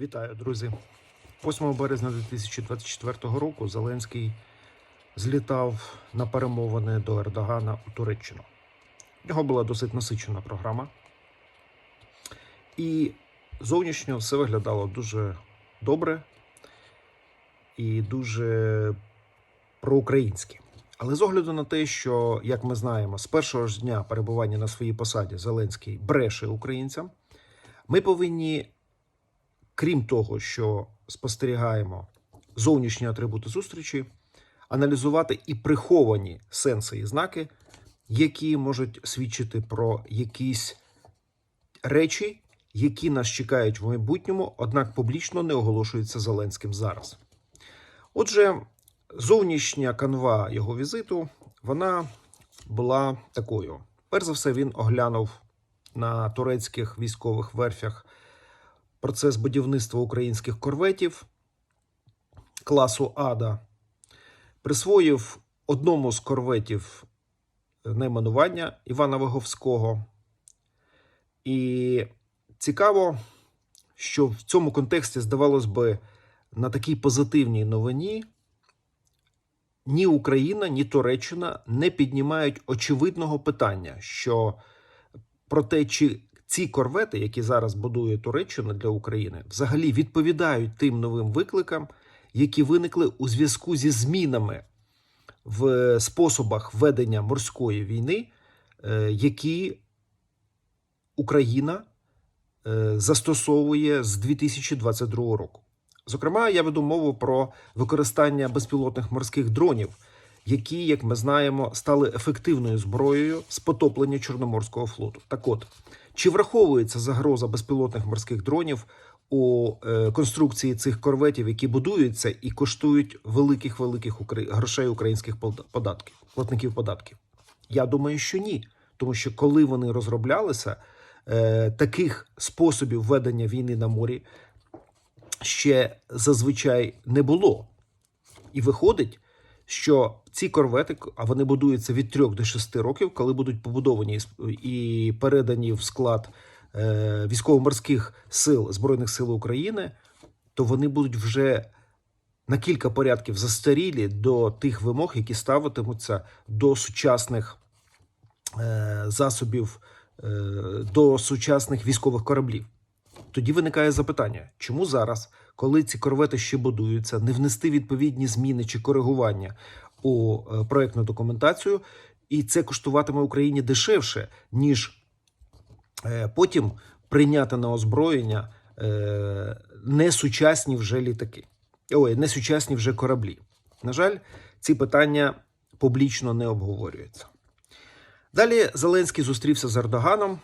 Вітаю, друзі. 8 березня 2024 року Зеленський злітав на перемовини до Ердогана у Туреччину. У нього була досить насичена програма. І зовнішньо все виглядало дуже добре і дуже проукраїнськи. Але з огляду на те, що, як ми знаємо, з першого ж дня перебування на своїй посаді Зеленський бреше українцям, ми повинні крім того, що спостерігаємо зовнішні атрибути зустрічі, аналізувати і приховані сенси і знаки, які можуть свідчити про якісь речі, які нас чекають в майбутньому, однак публічно не оголошуються Зеленським зараз. Отже, зовнішня канва його візиту вона була такою. Перш за все, він оглянув на турецьких військових верфях процес будівництва українських корветів класу Ада, присвоїв одному з корветів найменування Івана Виговського. І цікаво, що в цьому контексті, здавалось би, на такій позитивній новині ні Україна, ні Туреччина не піднімають очевидного питання, що про те, чи ці корвети, які зараз будує Туреччина для України, взагалі відповідають тим новим викликам, які виникли у зв'язку зі змінами в способах ведення морської війни, е, які Україна е, застосовує з 2022 року. Зокрема, я веду мову про використання безпілотних морських дронів, які, як ми знаємо, стали ефективною зброєю з потоплення Чорноморського флоту. Так от, чи враховується загроза безпілотних морських дронів у е, конструкції цих корветів, які будуються і коштують великих великих грошей українських податків, платників податків? Я думаю, що ні. Тому що коли вони розроблялися, е, таких способів ведення війни на морі ще зазвичай не було. І виходить, що ці корвети, а вони будуються від 3 до 6 років, коли будуть побудовані і передані в склад е, військово-морських сил Збройних сил України, то вони будуть вже на кілька порядків застарілі до тих вимог, які ставитимуться до сучасних е, засобів, е, до сучасних військових кораблів. Тоді виникає запитання, чому зараз, коли ці корвети ще будуються, не внести відповідні зміни чи коригування у е, проектну документацію, і це коштуватиме Україні дешевше, ніж е, потім прийняти на озброєння е, несучасні вже літаки, ой, несучасні вже кораблі. На жаль, ці питання публічно не обговорюються. Далі Зеленський зустрівся з Ердоганом.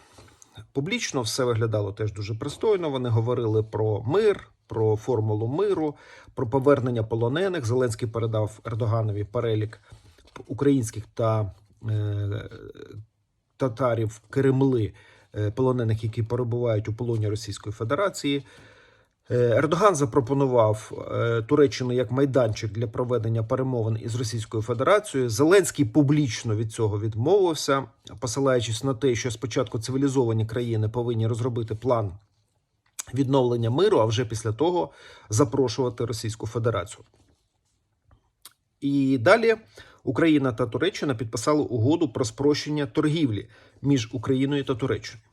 Публічно все виглядало теж дуже пристойно. Вони говорили про мир, про формулу миру, про повернення полонених. Зеленський передав Ердоганові перелік українських та е, татарів Кремли, е, полонених, які перебувають у полоні Російської Федерації. Е, Ердоган запропонував е, Туреччину як майданчик для проведення перемовин із Російською Федерацією. Зеленський публічно від цього відмовився, посилаючись на те, що спочатку цивілізовані країни повинні розробити план відновлення миру, а вже після того запрошувати Російську Федерацію. І далі Україна та Туреччина підписали угоду про спрощення торгівлі між Україною та Туреччиною.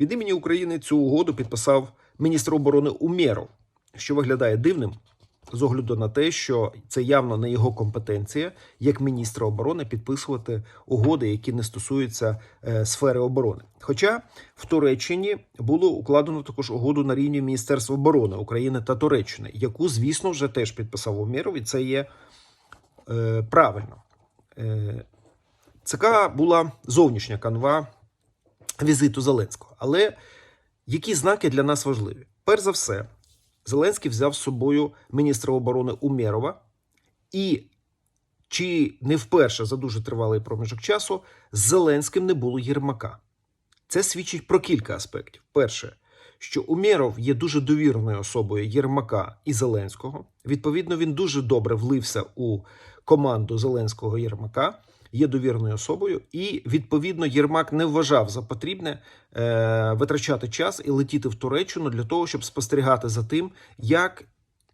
Від імені України цю угоду підписав міністр оборони Умєров, що виглядає дивним з огляду на те, що це явно не його компетенція як міністра оборони підписувати угоди, які не стосуються е, сфери оборони. Хоча в Туреччині було укладено також угоду на рівні Міністерства оборони України та Туреччини, яку, звісно, вже теж підписав Умєров, і це є е, правильно. Е, Така була зовнішня канва візиту Зеленського. Але які знаки для нас важливі? Перш за все, Зеленський взяв з собою міністра оборони Умєрова, і чи не вперше за дуже тривалий проміжок часу з Зеленським не було Єрмака. Це свідчить про кілька аспектів. Перше, що Умєров є дуже довіреною особою Єрмака і Зеленського. Відповідно, він дуже добре влився у команду Зеленського Єрмака. Є довірною особою, і відповідно Єрмак не вважав за потрібне е, витрачати час і летіти в Туреччину для того, щоб спостерігати за тим, як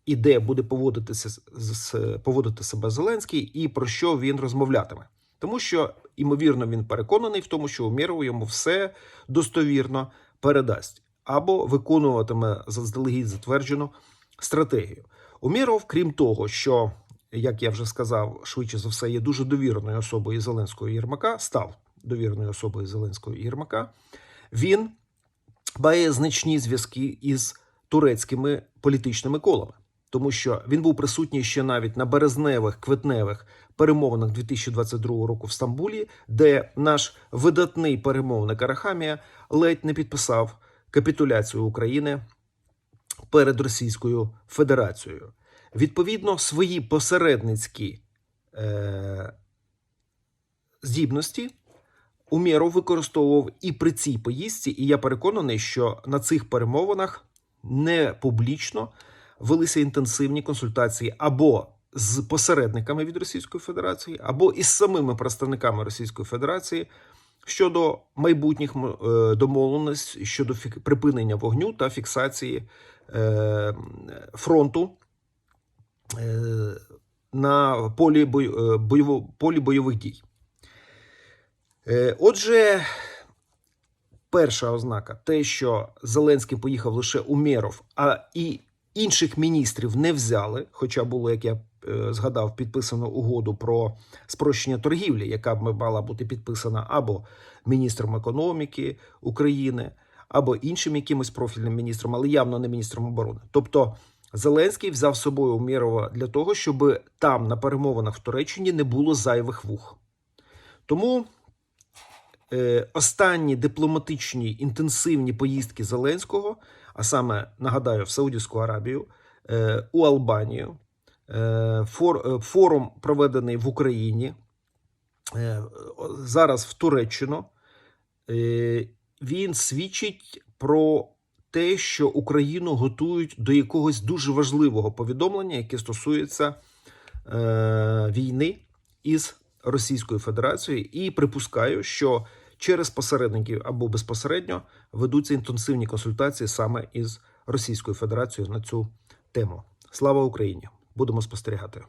і де буде поводитися з- поводити себе Зеленський, і про що він розмовлятиме. Тому що, ймовірно, він переконаний в тому, що Умєров йому все достовірно передасть або виконуватиме заздалегідь затверджену стратегію. Умєров, крім того, що, як я вже сказав, швидше за все, є дуже довіреною особою Зеленського Єрмака, став довіреною особою Зеленського Єрмака. Він має значні зв'язки із турецькими політичними колами, тому що він був присутній ще навіть на березневих квитневих перемовинах 2022 року в Стамбулі, де наш видатний перемовник Арахамія ледь не підписав капітуляцію України перед Російською Федерацією. Відповідно, свої посередницькі е, здібності Умєров використовував і при цій поїздці, і я переконаний, що на цих перемовинах не публічно велися інтенсивні консультації або з посередниками від Російської Федерації, або із самими представниками Російської Федерації щодо майбутніх е, домовленостей щодо припинення вогню та фіксації е, фронту на полі, е, бойово, полі бойових дій. Е, Отже, перша ознака те, що Зеленський поїхав лише у Меров, а і інших міністрів не взяли, хоча було, як я е, згадав, підписано угоду про спрощення торгівлі, яка б мала бути підписана або міністром економіки України, або іншим якимось профільним міністром, але явно не міністром оборони. Тобто Зеленський взяв з собою Умєрова для того, щоб там на перемовинах в Туреччині не було зайвих вух. Тому е, останні дипломатичні інтенсивні поїздки Зеленського, а саме нагадаю, в Саудівську Аравію, е, у Албанію, е, фор, е, форум проведений в Україні, е, зараз в Туреччину. Е, він свідчить про те, що Україну готують до якогось дуже важливого повідомлення, яке стосується е, війни із Російською Федерацією, і припускаю, що через посередників або безпосередньо ведуться інтенсивні консультації саме із Російською Федерацією на цю тему. Слава Україні! Будемо спостерігати.